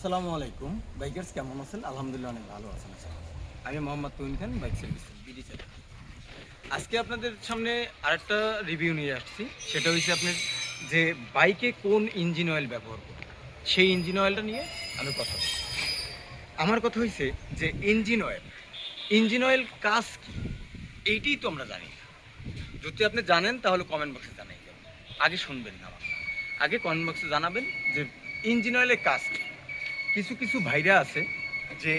আসসালামু আলাইকুম। বাইকার্স কেমন আছেন? আলহামদুলিল্লাহ অনেক ভালো আছেন আমি মোহাম্মদ তুইন খান, বাইক সার্ভিস বিডি আজকে আপনাদের সামনে আরেকটা রিভিউ নিয়ে আসছি। সেটা হচ্ছে আপনার যে বাইকে কোন ইঞ্জিন অয়েল ব্যবহার করবে সেই ইঞ্জিন অয়েলটা নিয়ে আমি কথা আমার কথা হয়েছে যে ইঞ্জিন অয়েল ইঞ্জিন অয়েল কাজ কি? এইটাই তো আমরা জানি না। যদি আপনি জানেন, তাহলে কমেন্ট বক্সে জানাই দেবেন। আগে শুনবেন না আগে কমেন্ট বক্সে জানাবেন যে ইঞ্জিন অয়েলের কাজ কি। কিছু কিছু ভাইরা আছে যে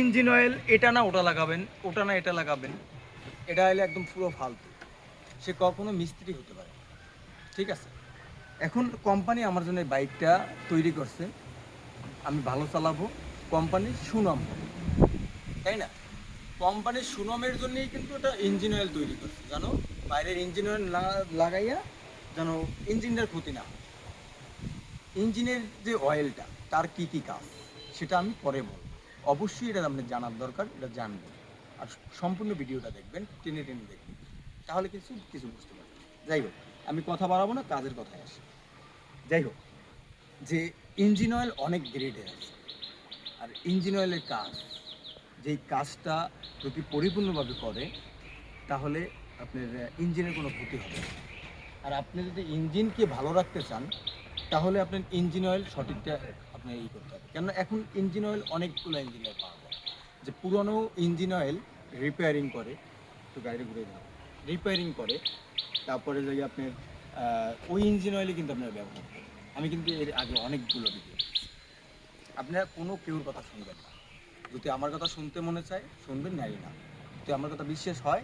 ইঞ্জিন অয়েল এটা না ওটা লাগাবেন, ওটা না এটা লাগাবেন, এটা হলে একদম পুরো ফালতু। সে কখনো মিস্ত্রি হতে পারে। ঠিক আছে? এখন কোম্পানি আমার জন্য বাইকটা তৈরি করছে। আমি ভালো চালাবো। কোম্পানির সুনাম তাই না? কোম্পানির সুনামের জন্যই কিন্তু এটা ইঞ্জিন অয়েল তৈরি করছে। জানো? বাইরের ইঞ্জিন অয়েল লাগাইয়া যেন ইঞ্জিনটার ক্ষতি না হয়। ইঞ্জিনের যে অয়েলটা, তার কি কি কাজ, সেটা আমি পরে বলব। অবশ্যই এটা আপনার জানার দরকার, এটা জানবেন। আর সম্পূর্ণ ভিডিওটা দেখবেন, টেনে টেনে দেখবেন। তাহলে কিছু কিছু বুঝতে পারবেন। যাই হোক, আমি কথা বাড়াবো না, কাজের কথায় আসি। যাই হোক, যে ইঞ্জিন অয়েল অনেক গ্রেডের আছে। আর ইঞ্জিন অয়েলের কাজ, যেই কাজটা যদি পরিপূর্ণভাবে করে, তাহলে আপনার ইঞ্জিনের কোনো ক্ষতি হবে। আর আপনি যদি ইঞ্জিনকে ভালো রাখতে চান তাহলে আপনার ইঞ্জিন অয়েল সঠিকটা আপনার ই করতে হবে। কেননা এখন ইঞ্জিন অয়েল অনেকগুলো ইঞ্জিন অয়েল পাওয়া যায়। যে পুরনো ইঞ্জিন অয়েল রিপেয়ারিং করে, একটু গাড়ি ঘুরে যাও রিপেয়ারিং করে, তারপরে যদি আপনার ওই ইঞ্জিন অয়েলই কিন্তু আপনার ব্যবহার করেন। আমি কিন্তু এর আগে অনেকগুলো ভিডিও আপনারা কোনো কেউর কথা শুনবেন না। যদি আমার কথা শুনতে মনে চায়, শুনবেন নাই না। যদি আমার কথা বিশ্বাস হয়,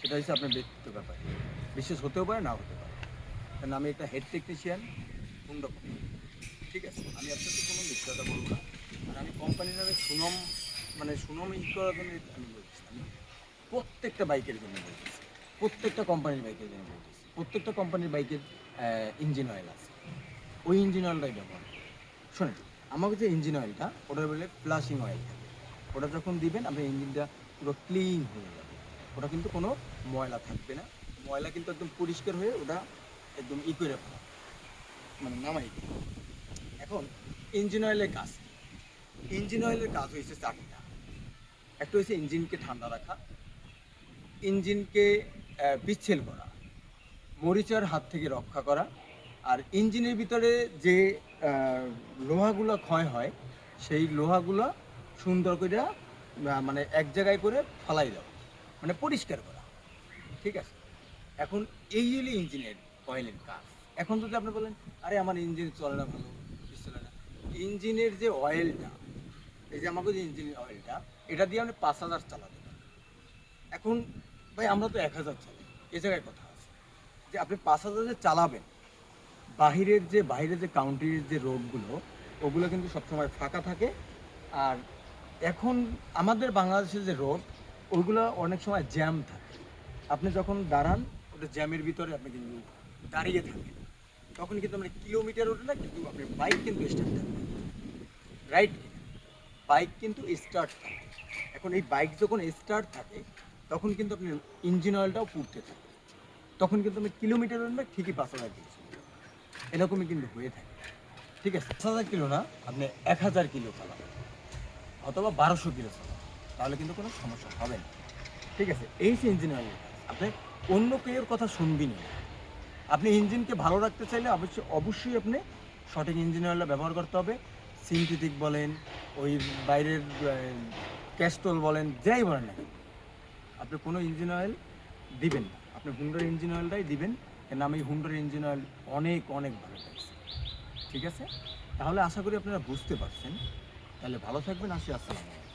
সেটা হচ্ছে আপনার ব্যক্তিত্ব ব্যাপার। বিশ্বাস হতেও পারে না হতে পারে। কারণ আমি একটা হেড টেকনিশিয়ান কোম্পানি ঠিক আছে, আমি আপনাকে কোনো মিথ্যাটা বলব না। আর আমি কোম্পানির নামে সুনম মানে সুনম ই করার আমি বলছি আমি প্রত্যেকটা বাইকের জন্য বলতেছি। প্রত্যেকটা কোম্পানির বাইকের জন্য বলতেছি। প্রত্যেকটা কোম্পানির বাইকের ইঞ্জিন অয়েল আছে। ওই ইঞ্জিন অয়েলটাই ব্যবহার শোনেন, আমাকে যে ইঞ্জিন অয়েলটা ওটা বলে ফ্লাশিং অয়েল ওটা যখন দিবেন, আপনার ইঞ্জিনটা পুরো ক্লিন হয়ে যাবে। ওটা কিন্তু কোনো ময়লা থাকবে না। ময়লা কিন্তু একদম পরিষ্কার হয়ে ওটা একদম ই করে ফেলা। মানে নামাই দিবে। এখন ইঞ্জিন অয়েলের কাজ। ইঞ্জিন অয়েলের কাজ হয়েছে চারটা। একটা হচ্ছে ইঞ্জিনকে ঠান্ডা রাখা ইঞ্জিনকে বিচ্ছেল করা, মরিচার হাত থেকে রক্ষা করা, আর ইঞ্জিনের ভিতরে যে লোহাগুলো ক্ষয় হয়, সেই লোহাগুলো সুন্দর করে মানে এক জায়গায় করে ফালাই দেওয়া মানে পরিষ্কার করা। ঠিক আছে? এখন এই হলো ইঞ্জিনের অয়েলের কাজ। এখন যদি আপনি বলেন, আরে, আমার ইঞ্জিন চলে না ভালো চলে না ইঞ্জিনের যে অয়েলটা এই যে আমাকে যে ইঞ্জিনের অয়েলটা এটা দিয়ে আপনি পাঁচ হাজার চালাতে এখন ভাই, আমরা তো এক হাজার চালাই। এ জায়গায় কথা আছে যে আপনি পাঁচ হাজার যে চালাবেন, বাহিরের যে বাইরের যে কাউন্ট্রির যে রোডগুলো, ওগুলো কিন্তু সবসময় ফাঁকা থাকে। আর এখন আমাদের বাংলাদেশের যে রোড ওইগুলো অনেক সময় জ্যাম থাকে। আপনি যখন দাঁড়ান, ওটা জ্যামের ভিতরে আপনি কিন্তু দাঁড়িয়ে থাকেন। তখন কিন্তু আপনি কিলোমিটার ওঠে না কিন্তু আপনার বাইক কিন্তু স্টার্ট থাকবে রাইট বাইক কিন্তু স্টার্ট থাকে। এখন এই বাইক যখন স্টার্ট থাকে, তখন কিন্তু আপনি ইঞ্জিন অয়েলটাও পুড়তে থাকে। তখন কিন্তু আপনি কিলোমিটার ওঠে না ঠিকই পাঁচ হাজার এরকমই কিন্তু হয়ে থাকে। ঠিক আছে? পাঁচ হাজার কিলো না, আপনি এক হাজার কিলো চালাবেন অথবা বারোশো কিলো চালাবেন তাহলে কিন্তু কোনো সমস্যা হবে না। ঠিক আছে? এই যে ইঞ্জিন অয়েলের কাজ আপনি অন্য কেউর কথা শুনবেন না। আপনি ইঞ্জিনকে ভালো রাখতে চাইলে অবশ্যই অবশ্যই আপনি সঠিক ইঞ্জিন অয়েলটা ব্যবহার করতে হবে। সিনথেটিক বলেন, ওই বাইরের ক্যাস্টল বলেন, যাই বলেন না আপনি কোনো ইঞ্জিন অয়েল দিবেন আপনি হুন্ডার ইঞ্জিন অয়েলটাই দিবেন, কেন আমি হুন্ডার ইঞ্জিন অয়েল অনেক অনেক ভালো পাইছি। ঠিক আছে? তাহলে আশা করি আপনারা বুঝতে পারছেন। তাহলে ভালো থাকবেন, আসি আসসালাম